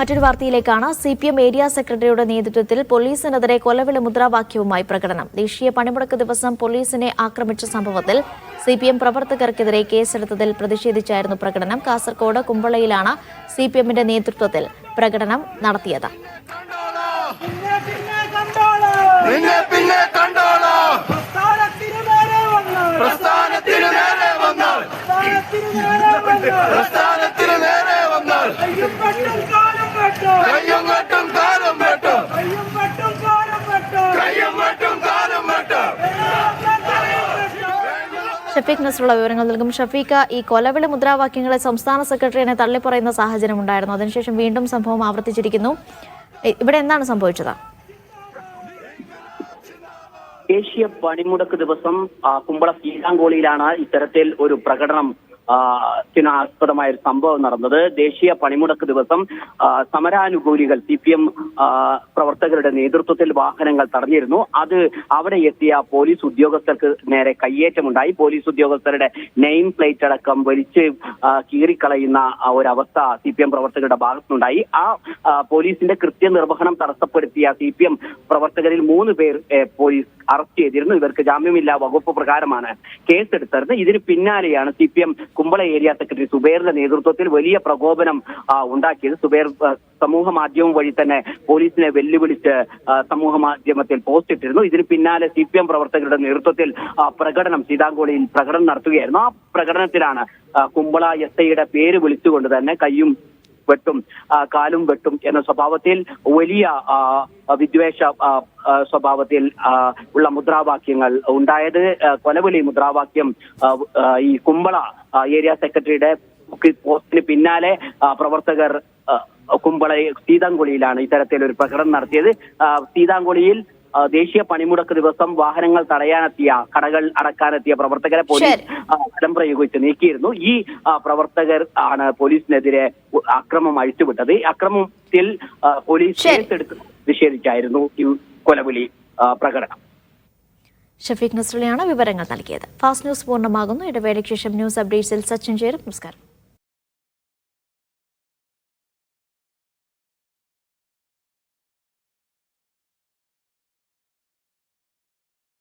മറ്റൊരു വാർത്തയിലേക്കാണ് C P M area സെക്രട്ടറിയുടെ നേതൃത്വത്തിൽ പോലീസിനെതിരെ കൊലവിളി മുദ്രാവാക്യവുമായി പ്രകടനം. ദേശീയ പണിമുടക്ക് ദിവസം പോലീസിനെ ആക്രമിച്ച സംഭവത്തിൽ സി പി എം പ്രവർത്തകർക്കെതിരെ കേസെടുത്തതിൽ പ്രതിഷേധിച്ചായിരുന്നു പ്രകടനം. കാസർകോട് കുമ്പളയിലാണ് സി പി എമ്മിന്റെ നേതൃത്വത്തിൽ പ്രകടനം നടത്തിയത്. കയ്യും വെട്ടും കാലും വെട്ടും. വെട്ടും കാലും വെട്ടും. ഷഫീഖ് നസറുള്ള വിവരങ്ങൾ നൽകും. ഷഫീഖ് ഈ കൊലവിളി മുദ്രാവാക്യങ്ങളെ സംസ്ഥാന സെക്രട്ടറിയെ തള്ളിപ്പറയുന്ന സാഹചര്യം ഉണ്ടായിരുന്നു അതിനുശേഷം വീണ്ടും സംഭവം ആവർത്തിച്ചിരിക്കുന്നു. ഇവിടെ എന്താണ് സംഭവിച്ചത്? ദേശീയ പണിമുടക്ക് ദിവസം കുമ്പള കീഴാങ്കോളിയിലാണ് ഇത്തരത്തിൽ ഒരു പ്രകടനം ത്തിന് ആസ്പദമായ ഒരു സംഭവം നടന്നത്. ദേശീയ പണിമുടക്ക് ദിവസം സമരാനുകൂലികൾ സി പി എം പ്രവർത്തകരുടെ നേതൃത്വത്തിൽ വാഹനങ്ങൾ തടഞ്ഞിരുന്നു. അത് അവിടെ എത്തിയ പോലീസ് ഉദ്യോഗസ്ഥർക്ക് നേരെ കയ്യേറ്റമുണ്ടായി. പോലീസ് ഉദ്യോഗസ്ഥരുടെ നെയിം പ്ലേറ്റ് അടക്കം വലിച്ച് കീറിക്കളയുന്ന ഒരവസ്ഥ സി പി എം പ്രവർത്തകരുടെ ഭാഗത്തുനിന്നുണ്ടായി. ആ, പോലീസിന്റെ കൃത്യനിർവഹണം തടസ്സപ്പെടുത്തിയ സി പി എം പ്രവർത്തകരിൽ മൂന്ന് പേർ പോലീസ് അറസ്റ്റ് ചെയ്തിരുന്നു. ഇവർക്ക് ജാമ്യമില്ലാ വകുപ്പ് പ്രകാരമാണ് കേസെടുത്തത്. ഇതിന് പിന്നാലെയാണ് C P M Kumbla area secretary സുബേറിന്റെ നേതൃത്വത്തിൽ വലിയ പ്രകോപനം ഉണ്ടാക്കിയത്. സുബേർ സമൂഹ മാധ്യമം വഴി തന്നെ പോലീസിനെ വെല്ലുവിളിച്ച് സമൂഹ മാധ്യമത്തിൽ പോസ്റ്റ് ഇട്ടിരുന്നു. ഇതിന് പിന്നാലെ സി പി എം പ്രവർത്തകരുടെ നേതൃത്വത്തിൽ പ്രകടനം സീതാങ്കോളിയിൽ പ്രകടനം നടത്തുകയായിരുന്നു. ആ പ്രകടനത്തിലാണ് കുമ്പള എസ് ഐയുടെ പേര് വിളിച്ചുകൊണ്ട് തന്നെ കയ്യും വെട്ടും കാലും വെട്ടും എന്ന സ്വഭാവത്തിൽ വലിയ വിദ്വേഷ സ്വഭാവത്തിൽ ഉള്ള മുദ്രാവാക്യങ്ങൾ ഉണ്ടായത് കൊലവലി മുദ്രാവാക്യം ഈ കുമ്പള ഏരിയ സെക്രട്ടറിയുടെ പോസ്റ്റിന് പിന്നാലെ പ്രവർത്തകർ കുമ്പള സീതാങ്കുളിയിലാണ് ഇത്തരത്തിലൊരു പ്രകടനം നടത്തിയത്. സീതാങ്കുളിയിൽ ദേശീയ പണിമുടക്ക് ദിവസം വാഹനങ്ങൾ തടയാനെത്തിയ കടകൾ അടക്കാനെത്തിയ പ്രവർത്തകരെ പോലീസ് ബലം പ്രയോഗിച്ച് നീക്കിയിരുന്നു. ഈ പ്രവർത്തകർ ആണ് പോലീസിനെതിരെ അക്രമം അഴിച്ചുവിട്ടത്. ഈ അക്രമത്തിൽ പോലീസ്. കേസെടുത്ത് നിഷേധിച്ചായിരുന്നു ഈ കൊലവിളി പ്രകടനം. ഷഫീഖ് നസ്രലിയാണ് വിവരങ്ങൾ നൽകിയത്. ഫാസ്റ്റ് ന്യൂസ് പൂർണമാകുന്നു. ഇടവേളയ്ക്ക് ശേഷം ന്യൂസ് അപ്ഡേറ്റ്സിൽ സച്ചിൻ ചേരും. നമസ്കാരം.